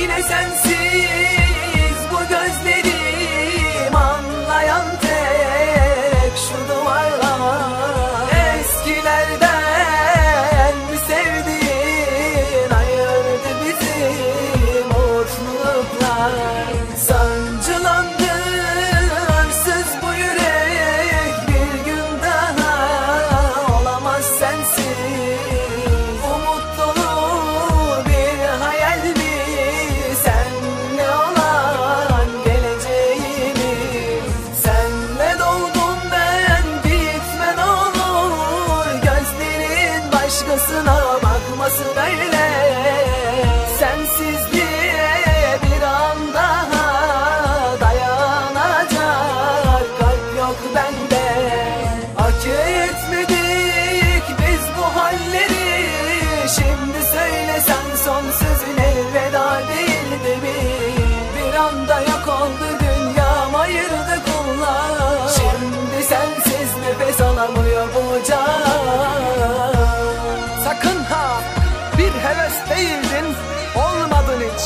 Yine sensiz Şimdi söylesen son sözün elveda değildi mi? Bir anda yok oldu dünyam ayırdı kullar. Şimdi sensiz nefes alamıyor bu can. Sakın ha bir heves değildin. Olmadın hiç.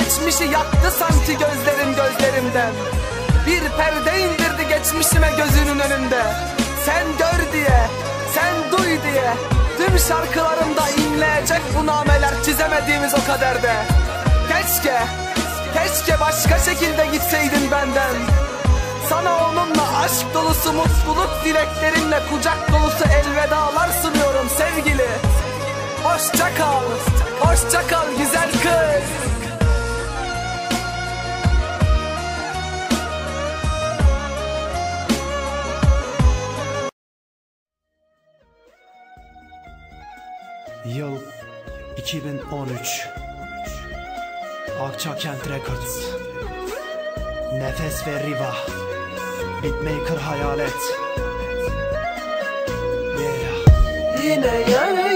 Geçmişi yaktı sanki gözlerin gözlerimden. Bir perde indirdi geçmişime gözünün önünde. Sen gör diye, sen duy diye Tüm şarkılarımda inleyecek bu nameler çizemediğimiz o kaderde Keşke, keşke başka şekilde gitseydin benden sana onunla aşk dolusu mutluluk dileklerimle kucak dolusu elvedalar sunuyorum sevgili. Hoşça kal, hoşça kal güzel kız. Yıl 2013 Akçakent Records. Nefes ve Riva. Beatmaker Hayalet. Yeah. Yine yer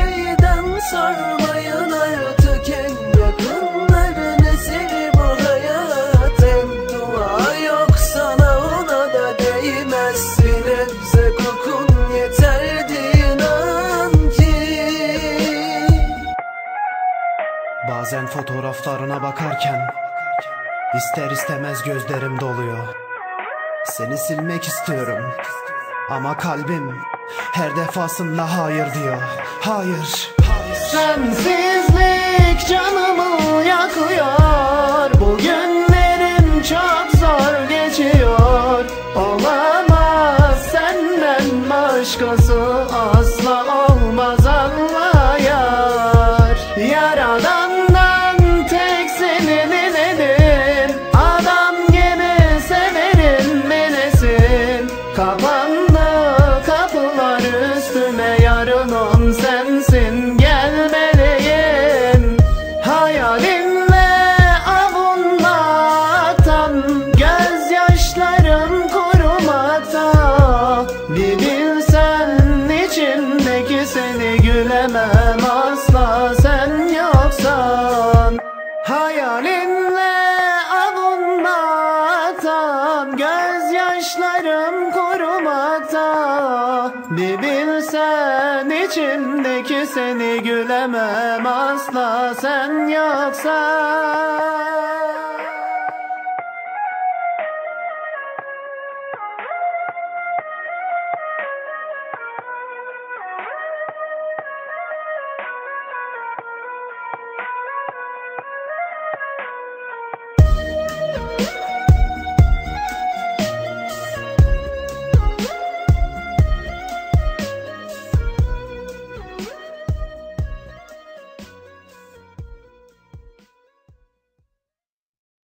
şeyden sormayın artık en yakınların eseri bu hayat Beddua yok sana ona da değmez Bir nebze kokun yeterdi inan ki Bazen fotoğraflarına bakarken ister istemez gözlerim doluyor. Seni silmek istiyorum ama kalbim her defasında hayır diyor. Hayır. Sensizlik canımı yakıyor Bu günlerim çok zor geçiyor Olamaz üstüme yarın on sensin. Gelmeliyim Hayalinle avunmaktan Gözyaşlarım kurumakta Bir bilsen içimdeki seni gülemem asla sen yoksan. Hayalinle Bir bilsen içimdeki seni gülemem asla sen yoksan